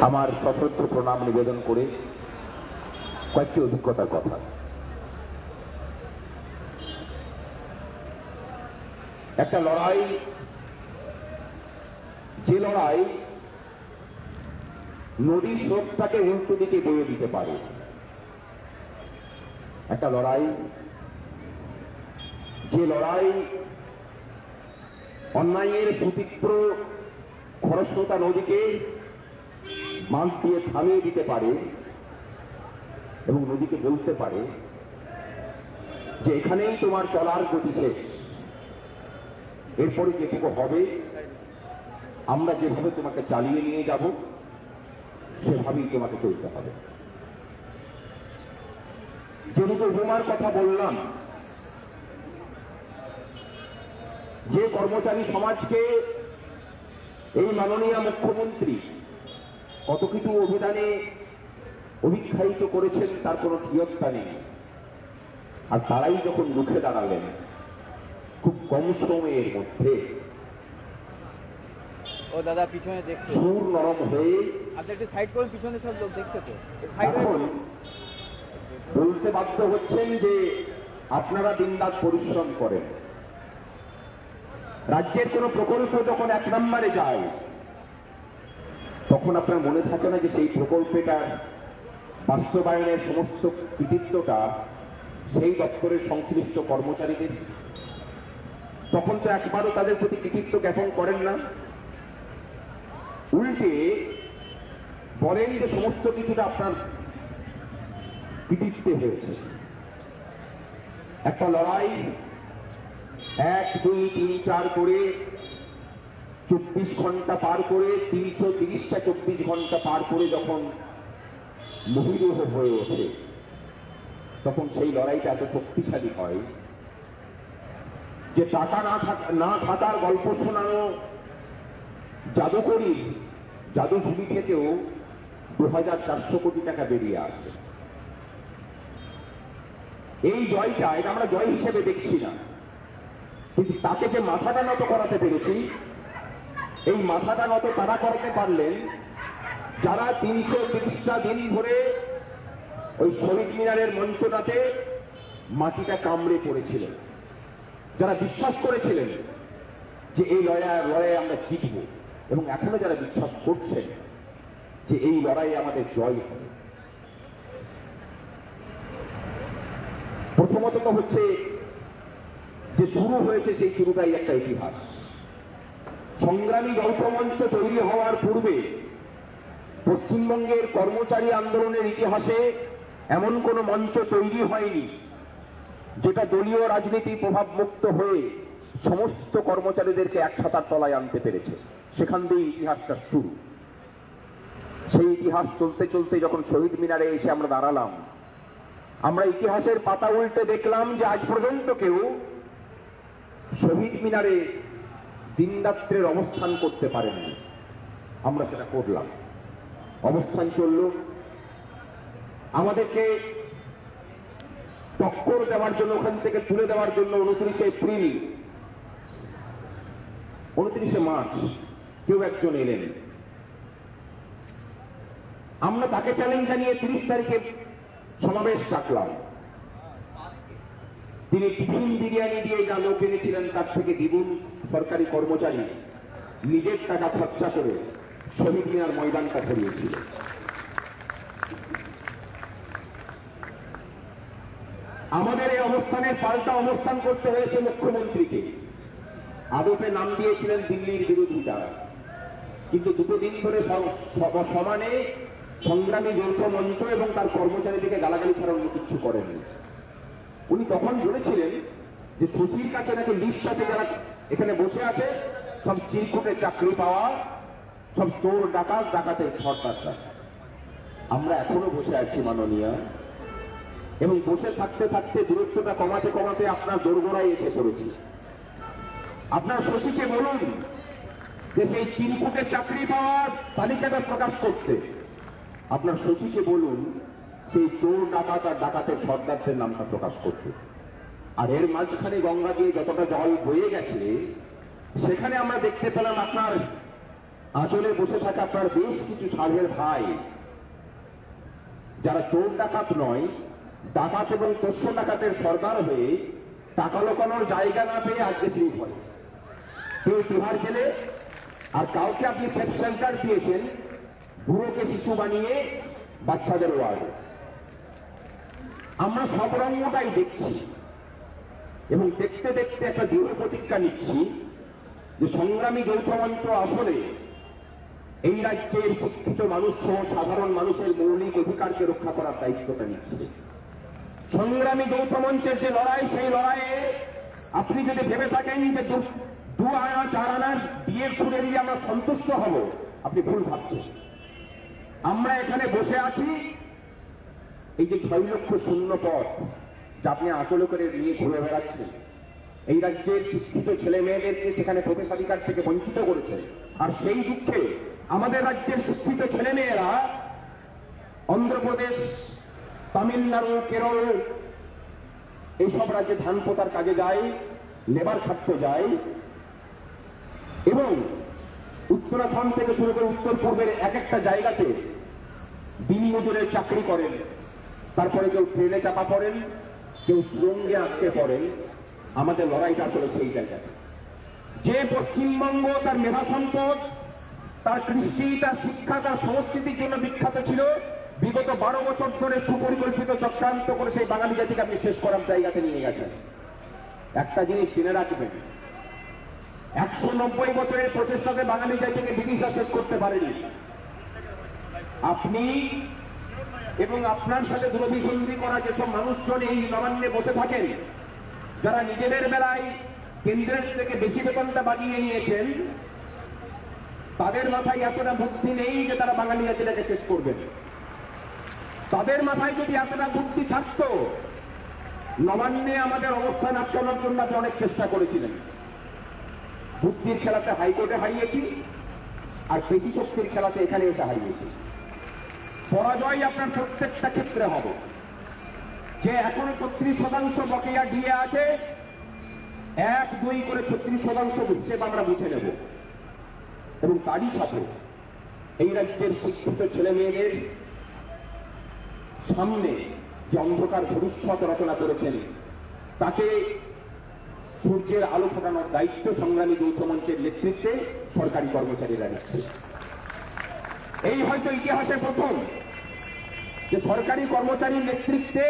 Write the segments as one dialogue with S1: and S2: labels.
S1: আমার সশ্রদ্ধ প্রণাম নিবেদন করে কয়েকটি অভিজ্ঞতার কথা। একটা লড়াই, যে লড়াই নদীর স্রোতটাকে উল্টো দিকে বয়ে দিতে পারে। একটা লড়াই, যে লড়াই অন্যায়ের সুতীব্র খরস্রোতা নদীকে বাঁধ দিয়ে থামিয়ে দিতে পারে এবং নদীকে বলতে পারে যে এখানেই তোমার চলার গতি শেষ। এরপরে যেটুকু হবে, আমরা যেভাবে তোমাকে চালিয়ে নিয়ে যাব, সেভাবেই তোমাকে চলতে হবে। যে দুটো উপমার কথা বললাম, যে কর্মচারী সমাজকে এই মাননীয় মুখ্যমন্ত্রী কত কিছু অভিধানে অভিক্ষায়িত করেছেন তার কোনো ঠিয়ত্তা নেই। আর তারাই যখন মুখে দাঁড়ালেন খুব কম সময়ের মধ্যে
S2: ও দাদা পিছনে দেখছ?
S1: সুর নরম হয়ে
S2: আপনি একটু সাইড করুন পিছনে সব লোক দেখছে তো। সাইড
S1: বলতে বাধ্য হচ্ছেন যে আপনারা দিনরাত পরিশ্রম করেন। রাজ্যের কোনো প্রকল্প যখন এক নম্বরে যায় তখন আপনার মনে থাকে না যে সেই প্রকল্পটার বাস্তবায়নের সমস্ত কৃতিত্বটা সেই দপ্তরের সংশ্লিষ্ট কর্মচারীদের? তখন তো একবারও তাদের প্রতি কৃতিত্ব জ্ঞাপন করেন না। উল্টে বলেন যে সমস্ত কিছুটা আপনার কৃতিত্বে হয়েছে। একটা লড়াই, এক, দুই, তিন, চার করে চব্বিশ ঘণ্টা পার করে, তিনশো তিরিশটা চব্বিশ ঘণ্টা পার করে যখন মহিরুহ হয়ে ওঠে, তখন সেই লড়াইটা এত শক্তিশালী হয় যে টাকা না থাকা, না থাকার গল্প শোনানো জাদুকরি জাদুঝুলি থেকেও দু হাজার চারশো কোটি টাকা বেরিয়ে আসে। এই জয়টা, এটা আমরা জয় হিসেবে দেখছি না। কিন্তু তাকে যে মাথাটা নত করাতে পেরেছি এই মাথাটা নত তারা করতে পারলেন, যারা তিনশো তিরিশটা দিন ধরে ওই শহীদ মিনারের মঞ্চটাতে মাটিটা কামড়ে পড়েছিলেন, যারা বিশ্বাস করেছিলেন যে এই লড়াই, লড়াইয়ে আমরা জিতব এবং এখনও যারা বিশ্বাস করছেন যে এই লড়াই আমাদের জয় হবে। প্রথমত হচ্ছে যে শুরু হয়েছে সেই শুরুটাই একটা ইতিহাস। সংগ্রামী গল্পমঞ্চ তৈরি হওয়ার পূর্বে পশ্চিমবঙ্গের কর্মচারী আন্দোলনের ইতিহাসে এমন কোনো মঞ্চ তৈরি হয়নি যেটা দলীয় রাজনীতি প্রভাব মুক্ত হয়ে সমস্ত কর্মচারীদেরকে এক ছাতার তলায় আনতে পেরেছে। সেখান দিয়ে ইতিহাসটা শুরু। সেই ইতিহাস চলতে চলতে যখন শহীদ মিনারে এসে আমরা দাঁড়ালাম, আমরা ইতিহাসের পাতা উল্টে দেখলাম যে আজ পর্যন্ত কেউ শহীদ মিনারে দিনরাত্রের অবস্থান করতে পারেনি আমরা সেটা করলাম। অবস্থান চলল। আমাদেরকে টক্কর দেওয়ার জন্য, ওখান থেকে তুলে দেওয়ার জন্য উনত্রিশে এপ্রিল, উনত্রিশে মার্চ কেউ একজন এলেন। আমরা তাকে চ্যালেঞ্জ জানিয়ে তিরিশ তারিখে সমাবেশ ডাকলাম। তিনি টিফিন বিরিয়ানি দিয়ে যা লোক এনেছিলেন তার থেকে দ্বিগুণ সরকারি কর্মচারী নিজের টাকা খরচা করে শ্রমিক মিনার ময়দানটা ধরিয়েছিল আমাদের এই অবস্থানে পাল্টা অবস্থান করতে হয়েছে মুখ্যমন্ত্রীকে। আদপে নাম দিয়েছিলেন দিল্লির বিরোধিতা কিন্তু দুটো দিন ধরে সম- সম- সমানে সংগ্রামী যৌথ মঞ্চ এবং তার কর্মচারীদেরকে গালাগালি ছাড়া অন্য কিছু করেননি। উনি তখন বলেছিলেন যে সুশীল কাছে নাকি লিস্ট আছে যারা এখানে বসে আছে, সব চিরকুটে চাকরি পাওয়া, সব চোর, ডাকাত, ডাকাতের সর্দাররা আমরা এখনও বসে আছি, মাননীয়া। এবং বসে থাকতে থাকতে দূরত্বটা কমাতে কমাতে আপনার দোরগোড়ায় এসে পড়েছি। আপনার শশীকে বলুন যে সেই চিরকুটে চাকরি পাওয়ার তালিকাটা প্রকাশ করতে। আপনার শশীকে বলুন সেই চোর ডাকাত আর ডাকাতের সর্দারদের নামটা প্রকাশ করতে আর এর মাঝখানে গঙ্গা দিয়ে যতটা জল বয়ে গেছে, সেখানে আমরা দেখতে পেলাম আপনার আঁচলে বসে থাকা আপনার বেশ কিছু সাধের ভাই। যারা চোর ডাকাত নয়, ডাকাত এবং পোষ্য ডাকাতের সর্দার হয়ে টাকা লোকানোর জায়গা না পেয়ে আজকে সিঁড়ি পড়ে। কেউ তিহার জেলে, আর কাউকে আপনি সেফ সেন্টার দিয়েছেন, বুড়োকে শিশু বানিয়ে বাচ্চাদের ওয়ার্ডে। আমরা সব রঙটাই দেখছি। এবং দেখতে দেখতে একটা দৃঢ় প্রতিজ্ঞা নিচ্ছি যে সংগ্রামী যৌথ মঞ্চ আসলে এই রাজ্যের শিক্ষিত মানুষ সহ সাধারণ মানুষের মৌলিক অধিকারকে রক্ষা করার দায়িত্বটা নিচ্ছে। সংগ্রামী যৌথ মঞ্চের যে লড়াই, সেই লড়াইয়ে আপনি যদি ভেবে থাকেন যে দু- আনা, চার আনার বিয়ের ছুড়ে দিয়ে আমরা সন্তুষ্ট হব, আপনি ভুল ভাবছেন। আমরা এখানে বসে আছি এই যে ছয় লক্ষ শূন্য পথ যা আপনি আঁচলে করে নিয়ে ঘুরে বেড়াচ্ছেন, এই রাজ্যের শিক্ষিত ছেলে মেয়েদেরকে সেখানে প্রবেশাধিকার থেকে বঞ্চিত করেছে। আর সেই দুঃখে আমাদের রাজ্যের শিক্ষিত ছেলে মেয়েরা অন্ধ্রপ্রদেশ, তামিলনাড়ু, কেরল এইসব রাজ্যে ধান পোতার কাজে যায়, লেবার খাটতে যায় এবং উত্তরাখণ্ড থেকে শুরু করে উত্তর পূর্বের এক একটা জায়গাতে দিন মজুরের চাকরি করেন। তারপরে কেউ ট্রেনে চাপা পড়েন, কেউ সুরঙ্গে আটকে পড়েন, আমাদের লড়াইটা আসলে সেই জায়গায়। যে পশ্চিমবঙ্গ তার মেধা সম্পদ, তার কৃষ্টি, তার শিক্ষা, তার সংস্কৃতির জন্য বিখ্যাত ছিল, বিগত বারো বছর ধরে সুপরিকল্পিত চক্রান্ত করে সেই বাঙালি জাতিকে আপনি শেষ করার জায়গাতে নিয়ে গেছেন। একটা জিনিস জেনে রাখবেন, একশো নব্বই বছরের প্রচেষ্টাতে বাঙালি জাতিকে ব্রিটিশরা শেষ করতে পারেনি। আপনি এবং আপনার সাথে দূরভিসন্ধি করা যেসব মানুষজন এই নবান্নে বসে থাকেন, যারা নিজেদের বেলায় কেন্দ্রের থেকে বেশি বেতনটা বাগিয়ে নিয়েছেন, তাদের মাথায় এতটা বুদ্ধি নেই যে তারা বাঙালি জাতিটাকে শেষ করবেন তাদের মাথায় যদি এতটা বুদ্ধি থাকতো, নবান্নে আমাদের অবস্থান আটকানোর জন্য আপনি অনেক চেষ্টা করেছিলেন। বুদ্ধির খেলাতে হাইকোর্টে হারিয়েছি, আর পেশি শক্তির খেলাতে এখানে এসে হারিয়েছি। পরাজয় আপনার প্রত্যেকটা ক্ষেত্রে হবে। যে এখনও ছত্রিশ শতাংশ বকেয়া ডিএ আছে, এক, দুই করে ছত্রিশ শতাংশ হিসেব আমরা বুঝে নেব। এবং তারই সাথে এই রাজ্যের শিক্ষিত ছেলে মেয়েদের সামনে যে অন্ধকার ভবিষ্যৎ রচনা করেছেন, তাকে সূর্যের আলো ফোটানোর দায়িত্ব সংগ্রামী যৌথ মঞ্চের নেতৃত্বে সরকারি কর্মচারীরা নিচ্ছে। এই হয়তো ইতিহাসে প্রথম যে সরকারি কর্মচারীর নেতৃত্বে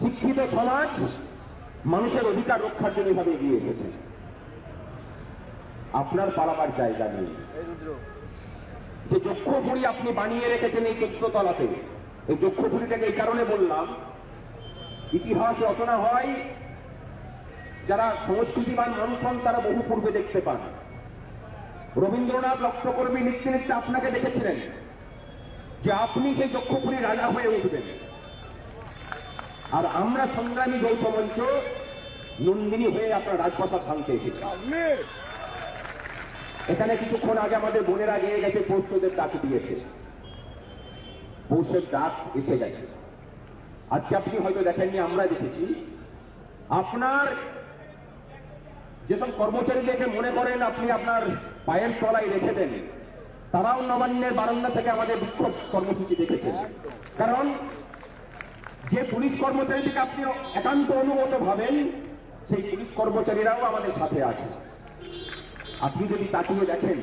S1: শিক্ষিত সমাজ মানুষের অধিকার রক্ষার জন্য এভাবে এগিয়ে এসেছে। আপনার পালাবার জায়গা নেই। যে যক্ষপুরী আপনি বানিয়ে রেখেছেন এই চোদ্দ তলাতে এই যক্ষপুরীটাকে এই কারণে বললাম, ইতিহাস রচনা হয়, যারা সংস্কৃতিবান মানুষ হন তারা বহু পূর্বে দেখতে পান। রবীন্দ্রনাথ রক্তকর্মী লিখতে লিখতে আপনাকে দেখেছিলেন। যে আপনি সেই যক্ষপুরী রাজা হয়ে উঠবেন। আর আমরা সংগ্রামী যৌথ মঞ্চ নন্দিনী হয়ে আপনার রাজপ্রাসাদ ভাঙতে এসেছি। এখানে কিছুক্ষণ আগে আমাদের বোনেরা গিয়ে গেছে পৌষদের ডাক দিয়েছে। পৌষের ডাক এসে গেছে। আজকে আপনি হয়তো দেখেননি আমরা দেখেছি। আপনার যেসব কর্মচারীদেরকে মনে করেন আপনি আপনার পায়ের তলায় রেখে দেন তারাও নবান্নের বারান্দা থেকে আমাদের বিক্ষোভ কর্মসূচি দেখেছেন কারণ যে পুলিশ কর্মচারীদেরকে আপনি একান্ত অনুগত ভাবেন, সেই পুলিশ কর্মচারীরাও আমাদের সাথে আছে। আপনি যদি তাকিয়ে দেখেন,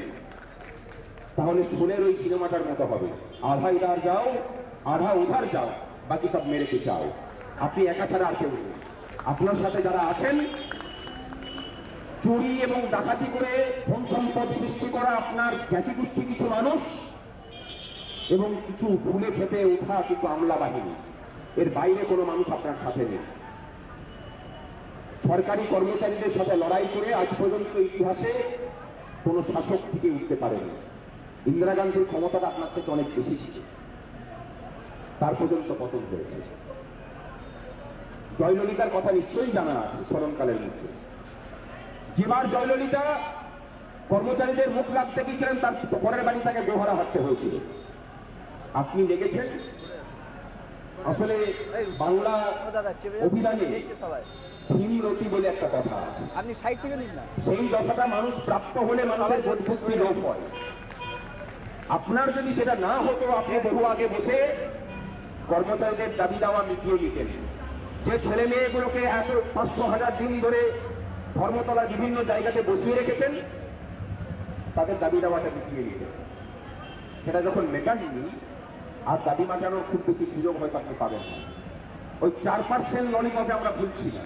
S1: তাহলে সোনের ওই সিনেমাটার মতো হবে। আধা ইধার যাও, আধা উধার যাও, বাকি সব মেরে পিছাও আপনি একা ছাড়া আর কেউ আপনার সাথে যারা আছেন চুরি এবং ডাকাতি করে ধন সম্পদ সৃষ্টি করা আপনার জ্ঞাতি গোষ্ঠী কিছু মানুষ এবং কিছু ভুলে খেতে ওঠা কিছু আমলা বাহিনী। এর বাইরে কোনো মানুষ আপনার সাথে নেই। সরকারি কর্মচারীদের সাথে লড়াই করে আজ পর্যন্ত ইতিহাসে কোনো শাসক থেকে উঠতে পারেনি। ইন্দিরা গান্ধীর ক্ষমতাটা আপনার থেকে অনেক বেশি ছিল। তার পর্যন্ত পতন হয়েছে। জয়ললিতার কথা নিশ্চয়ই জানা আছে, স্মরণকালের মধ্যে। যেবার জয়ললিতা কর্মচারীদের মুখ লাগতে গিয়েছিলেন তার পরের বাড়ি তাকে গোহরা হাঁটতে হয়েছিল। আপনি দেখেছেন? আসলে বাংলা অভিধানে ভীমরতি বলে একটা কথা আছে।
S2: আপনি সাইড থেকে নিন না।
S1: সেই দশাটা মানুষ প্রাপ্ত হলে মানুষের বোধশক্তি লোপ হয়। আপনার যদি সেটা না হতো আপনি বহু আগে বসে কর্মচারীদের দাবি দাওয়া মিটিয়ে নিতেন। যে ছেলে মেয়েগুলোকে এত পাঁচশো হাজার দিন ধরে ধর্মতলার বিভিন্ন জায়গাতে বসিয়ে রেখেছেন, তাদের দাবি দাওয়াটা মিটিয়ে নিতেন সেটা যখন মেটাননি, আর দাবি মাটানোর খুব বেশি সুযোগ হয়তো আপনি পাবেন না। ওই চার পার্সেন্ট ললিপপে আমরা ভুলছি না।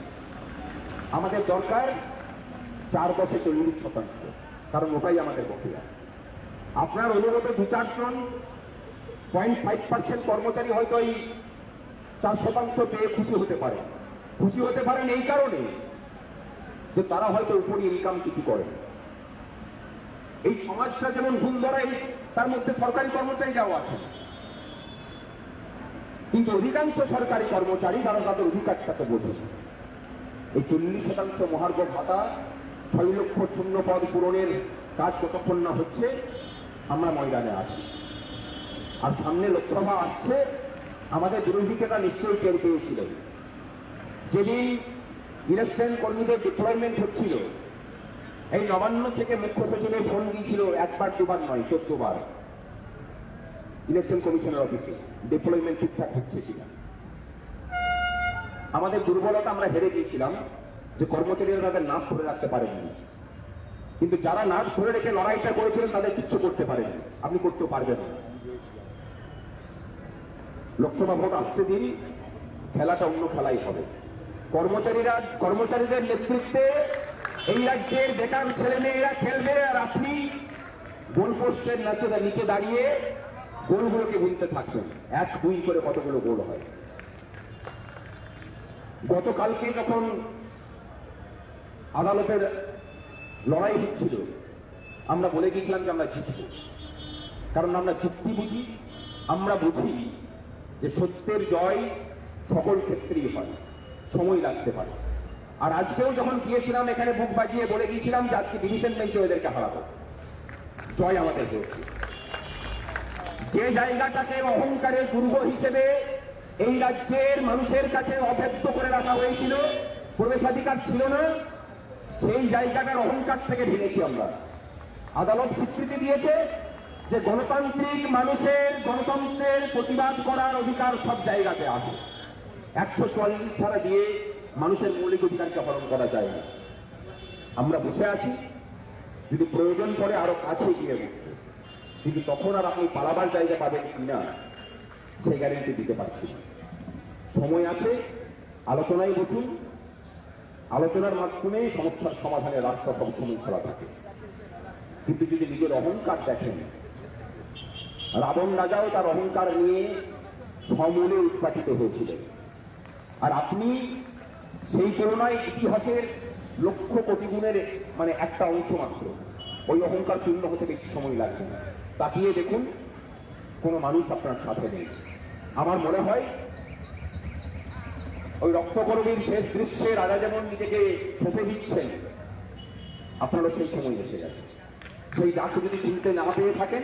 S1: আমাদের দরকার চার দশে চল্লিশ শতাংশ, কারণ ওটাই আমাদের বকেয়া। আপনার অনুরোধে দু চারজন পয়েন্ট ফাইভ পার্সেন্ট কর্মচারী হয়তো এই চার শতাংশ পেয়ে খুশি হতে পারে খুশি হতে পারেন এই কারণে যে তারা হয়তো উপরি ইনকাম কিছু করে। এই সমাজটা যেমন ভুল ধরা তার মধ্যে সরকারি কর্মচারীরাও আছে। কিন্তু অধিকাংশ সরকারি কর্মচারী তারা তাদের অধিকারটাকে বোঝে। এই চল্লিশ শতাংশ মহার্ঘ ভাতা, ছয় লক্ষ শূন্য পদ পূরণের কাজ যতক্ষণ না হচ্ছে, আমরা ময়দানে আছি। আর সামনে লোকসভা আসছে, আমাদের বিরোধীকেতা নিশ্চয়ই টের পেয়েছিলেন। যেদিন ইলেকশন কর্মীদের ডিপ্লয়মেন্ট হচ্ছিল। এই নবান্ন থেকে মুখ্য সচিবের ফোন দিয়েছিল, একবার, দুবার নয়, চোদ্দবার। ইলেকশন কমিশনের অফিসে। ডিপ্লয়মেন্ট ঠিকঠাক হচ্ছে কিনা? আমাদের দুর্বলতা আমরা হেরে গিয়েছিলাম যে কর্মচারীরা তাদের নাক ধরে রাখতে পারেননি। কিন্তু যারা নাক ধরে রেখে লড়াইটা করেছিলেন, তাদের কিচ্ছু করতে পারেননি। আপনি করতেও পারবেন না। লোকসভা ভোট আসতে দিন, খেলাটা অন্য খেলাই হবে। কর্মচারীরা, কর্মচারীদের নেতৃত্বে এই রাজ্যের বেকার ছেলে মেয়েরা খেলবে আর আপনি গোল পোস্টের নিচে নিচে দাঁড়িয়ে গোলগুলোকে গুনতে থাকবেন। এক দুই করে কতগুলো গোল হয়। গতকালকে যখন আদালতের লড়াই হচ্ছিল, আমরা বলে গিয়েছিলাম যে আমরা জিতব। কারণ আমরা যুক্তি বুঝি, আমরা বুঝি যে সত্যের জয় সকল ক্ষেত্রেই হয়। সময় লাগতে পারে। আর আজকেও যখন গিয়েছিলাম, এখানে বুক বাজিয়ে বলে গিয়েছিলাম যে আজকে ডিভিশন বেঞ্চে ওদেরকে হারাবো। জয় আমাদের যে জায়গাটাকে অহংকারের দুর্গ হিসেবে এই রাজ্যের মানুষের কাছে অব্যক্ত করে রাখা হয়েছিল প্রবেশাধিকার ছিল না, সেই জায়গাটার অহংকার থেকে ভেঙেছি আমরা। আদালত স্বীকৃতি দিয়েছে যে গণতান্ত্রিক মানুষের গণতন্ত্রের প্রতিবাদ করার অধিকার সব জায়গাতে আছে। একশো চুয়াল্লিশ ধারা দিয়ে মানুষের মৌলিক অধিকারকে হরণ করা যায় না। আমরা বসে আছি, যদি প্রয়োজন পড়ে আরও কাছে গিয়ে বসতে কিন্তু তখন আর আপনি পালাবার জায়গা পাবেন কিনা সেই গ্যারেন্টি দিতে পারছি সময় আছে, আলোচনায় বসুন। আলোচনার মাধ্যমে সমস্যার সমাধানের রাস্তা সবসময় খোলা থাকে। কিন্তু যদি নিজের অহংকার দেখেন, রাবণ রাজাও তার অহংকার নিয়ে সমূলে উৎপাটিত হয়েছিলেন। আর আপনি সেই তুলনায় ইতিহাসের লক্ষ কোটি গুণের মানে একটা অংশ মাত্র। ওই অহংকার চূর্ণ হতে বেশি সময় লাগবে না। তাকিয়ে দেখুন, কোনো মানুষ আপনার সাথে নেই। আমার মনে হয়, ওই রক্তকরবীর শেষ দৃশ্যে রাজা যেমন নিজেকে সঁপে দিচ্ছেন, আপনারও সেই সময় এসে গেছে। সেই ডাক যদি শুনতে না পেয়ে থাকেন,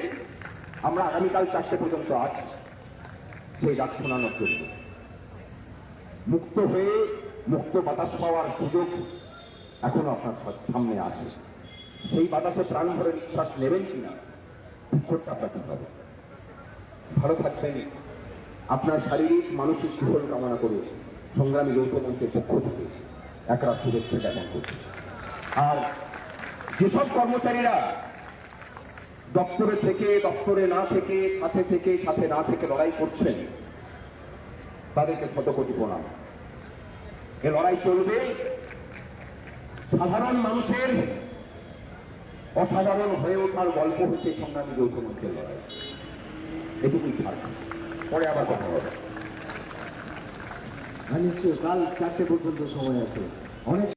S1: আমরা আগামীকাল চারটে পর্যন্ত আছি। সেই ডাক শোনানোর জন্য। মুক্ত হয়ে মুক্ত বাতাস পাওয়ার সুযোগ এখনও আপনার সামনে আছে। সেই বাতাসে প্রাণ ভরে নিঃশ্বাস নেবেন কিনা করতে আপনাকে হবে। ভালো থাকবেন। আপনার শারীরিক, মানসিক কুশল কামনা করে সংগ্রামী যৌথ মঞ্চের পক্ষ থেকে একরা শুভেচ্ছা জ্ঞাপন করছি। আর যেসব কর্মচারীরা দপ্তরে থেকে, দপ্তরে না থেকে, সাথে থেকে, সাথে না থেকে লড়াই করছেন তাদেরকে শত কোটি প্রণাম এ লড়াই চলবে। সাধারণ মানুষের অসাধারণ হয়ে ওঠার গল্প হচ্ছে সংগ্রামী যৌথ মঞ্চের লড়াই। এটুকুই ছাড়। পরে আবার কথা হবে।
S3: হ্যাঁ কাল চারটে পর্যন্ত সময় আছে। অনেক